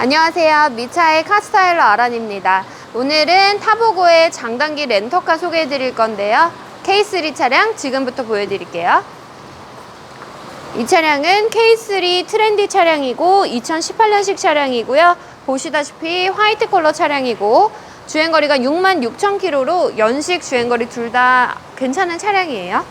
안녕하세요. 미차의 카스타일러 아란입니다. 오늘은 타보고의 장단기 렌터카 소개해 드릴 건데요. K3 차량 지금부터 보여드릴게요. 이 차량은 K3 트렌디 차량이고 2018년식 차량이고요. 보시다시피 화이트 컬러 차량이고 주행거리가 6만 6천 킬로로 연식 주행거리 둘 다 괜찮은 차량이에요.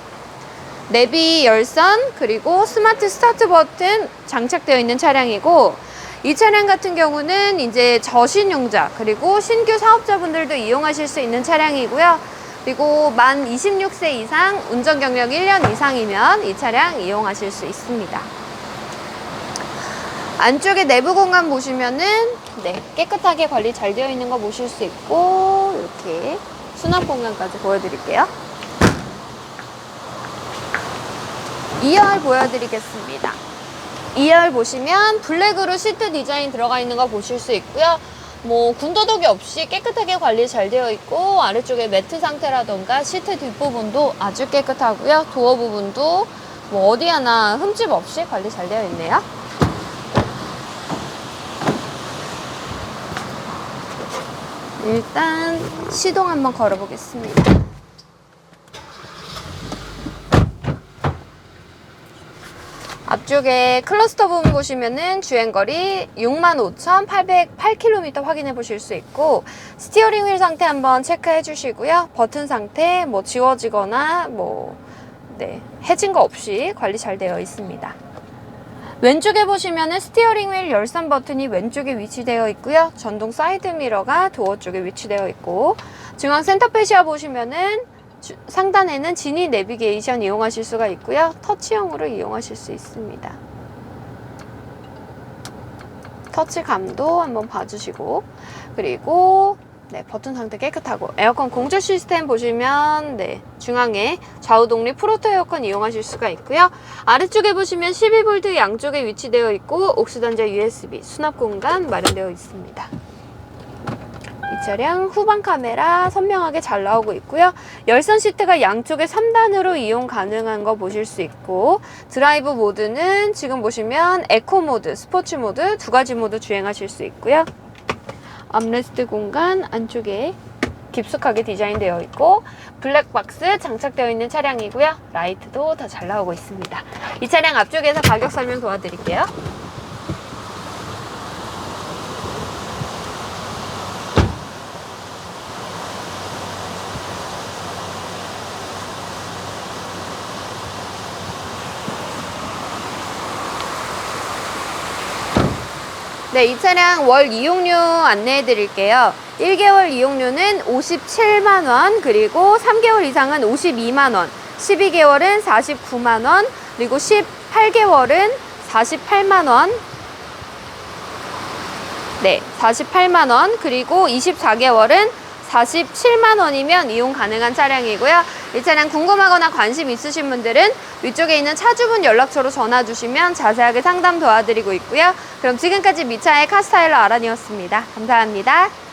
내비 열선 그리고 스마트 스타트 버튼 장착되어 있는 차량이고 이 차량 같은 경우는 이제 저신용자 그리고 신규 사업자분들도 이용하실 수 있는 차량이고요. 그리고 만 26세 이상 운전 경력 1년 이상이면 이 차량 이용하실 수 있습니다. 안쪽에 내부 공간 보시면은 네, 깨끗하게 관리 잘 되어 있는 거 보실 수 있고 이렇게 수납 공간까지 보여드릴게요. 2열 보여드리겠습니다. 2열 보시면 블랙으로 시트 디자인 들어가 있는 거 보실 수 있고요. 뭐 군더더기 없이 깨끗하게 관리 잘 되어 있고 아래쪽에 매트 상태라던가 시트 뒷부분도 아주 깨끗하고요. 도어 부분도 뭐 어디 하나 흠집 없이 관리 잘 되어 있네요. 일단 시동 한번 걸어보겠습니다. 앞쪽에 클러스터 부분 보시면은 주행거리 65,808km 확인해 보실 수 있고 스티어링 휠 상태 한번 체크해 주시고요. 버튼 상태 뭐 지워지거나 뭐 네, 해진 거 없이 관리 잘 되어 있습니다. 왼쪽에 보시면은 스티어링 휠 열선 버튼이 왼쪽에 위치되어 있고요. 전동 사이드 미러가 도어 쪽에 위치되어 있고 중앙 센터 페시아 보시면은 주- 상단에는 지니 내비게이션 이용하실 수가 있고요. 터치형으로 이용하실 수 있습니다. 터치감도 한번 봐주시고 그리고 네, 버튼 상태 깨끗하고 에어컨 공조 시스템 보시면 네, 중앙에 좌우 독립 프로토 에어컨 이용하실 수가 있고요. 아래쪽에 보시면 12V 양쪽에 위치되어 있고 옥수단자 USB 수납 공간 마련되어 있습니다. 이 차량 후방 카메라 선명하게 잘 나오고 있고요. 열선 시트가 양쪽에 3단으로 이용 가능한 거 보실 수 있고 드라이브 모드는 지금 보시면 에코 모드, 스포츠 모드 두 가지 모드 주행하실 수 있고요. 암레스트 공간 안쪽에 깊숙하게 디자인되어 있고 블랙박스 장착되어 있는 차량이고요. 라이트도 다 잘 나오고 있습니다. 이 차량 앞쪽에서 가격 설명 도와드릴게요. 네, 이 차량 월 이용료 안내해 드릴게요. 1개월 이용료는 57만원, 그리고 3개월 이상은 52만원, 12개월은 49만원, 그리고 18개월은 48만원, 네, 48만원, 그리고 24개월은 47만 원이면 이용 가능한 차량이고요. 이 차량 궁금하거나 관심 있으신 분들은 위쪽에 있는 차주분 연락처로 전화 주시면 자세하게 상담 도와드리고 있고요. 그럼 지금까지 미차의 카스타일러 아란이었습니다. 감사합니다.